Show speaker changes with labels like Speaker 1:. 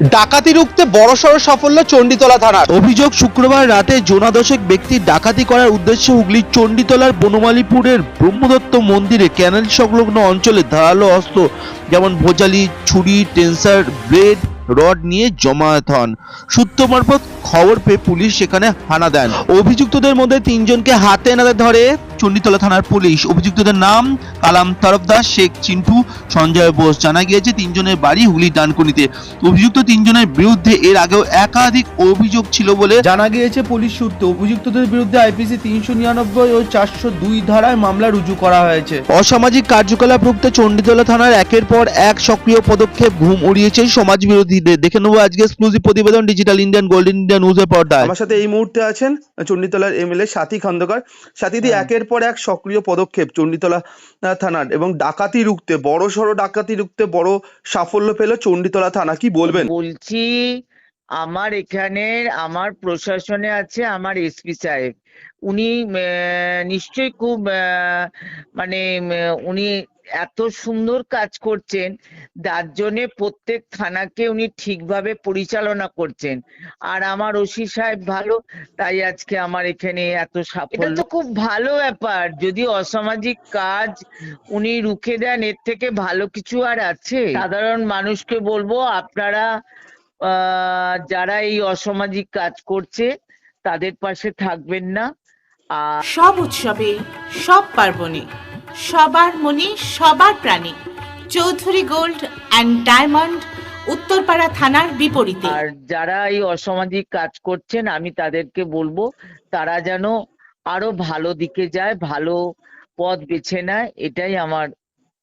Speaker 1: ডাকাতি রুখতে বড়সড় সাফল্য চণ্ডীতলা থানার।
Speaker 2: অভিযোগ শুক্রবার রাতে জোনা দশেক ব্যক্তি ডাকাতি করার উদ্দেশ্যে হুগলির চণ্ডীতলার বনমালীপুরের ব্রহ্মদত্ত মন্দিরে ক্যানেল সংলগ্ন অঞ্চলে ধারালো অস্ত্র, যেমন ভোজালি, ছুরি, টেন্সার, ব্লেড, রড নিয়ে জমায়েত হন। সূত্র মারফত খবর পেয়ে পুলিশ সেখানে হানা দেন। অভিযুক্তদের মধ্যে তিনজনকে হাতে নাতে ধরে চণ্ডীতলা থানার পুলিশ। অভিযুক্তদের নাম কালাম তরফদার শেখ চিন্টু সঞ্জয় বোস। জানা গিয়েছে তিনজনের বাড়ি হুগলি ডানকুনিতে। অভিযুক্ত তিনজনের বিরুদ্ধে এর আগেও একাধিক অভিযোগ ছিল বলে জানা গিয়েছে পুলিশ সূত্রে। অভিযুক্তদের বিরুদ্ধে আইপিসি তিনশো নিরানব্বই ও চারশো দুই ধারায় মামলা রুজু করা হয়েছে। অসামাজিক কার্যকলাপ রুখতে চণ্ডীতলা থানার একের পর এক সক্রিয় পদক্ষেপ ঘুম উড়িয়েছে সমাজ বিরোধীদের। দেখে নেব আজকে এক্সক্লুসিভ প্রতিবেদন ডিজিটাল ইন্ডিয়ান গোল্ডেন ইন্ডিয়া নিউজের পর্দায়।
Speaker 3: আমার সাথে এই মুহূর্তে আছেন চণ্ডীতলার এমএলএ সাথী খন্দকার। সাথীদি একের পর এক সক্রিয় পদক্ষেপ চণ্ডীতলা থানার এবং ডাকাতি রুখতে, বড় সড়ো ডাকাতি রুখতে বড় সাফল্য পেল চণ্ডীতলা থানা। কি বলবেন?
Speaker 4: বলছি, আমার এখানে, আমার প্রশাসনে আছে আমার এসপি সাহেব। উনি নিশ্চয়ই খুব মানে উনি এত সুন্দর কাজ করছেন যার জন্যে প্রত্যেক থানাকে উনি ঠিকভাবে পরিচালনা করছেন। আর আমার ওসি সাহেব ভালো তাই আজকে আমার এখানে এত সাফল্য। এটা তো খুব ভালো ব্যাপার যদি অসামাজিক কাজ উনি রুখে দেন এর থেকে ভালো কিছু আর আছে? সাধারণ মানুষকে বলব আপনারা আহ, যারা এই অসামাজিক কাজ করছে তাদের পাশে থাকবেন না। আর
Speaker 5: সব উৎসবে সব পার্বণে। সবার মনে, সবার প্রাণে। Chowdhury gold and diamond, Uttarpara থানার বিপরীতে।
Speaker 4: আর যারা এই অসামাজিক কাজ করছেন, আমি তাদেরকে বলব, তারা যেন আরও ভালো দিকে যায়, ভালো পথ বেছে নেয়, এটাই আমার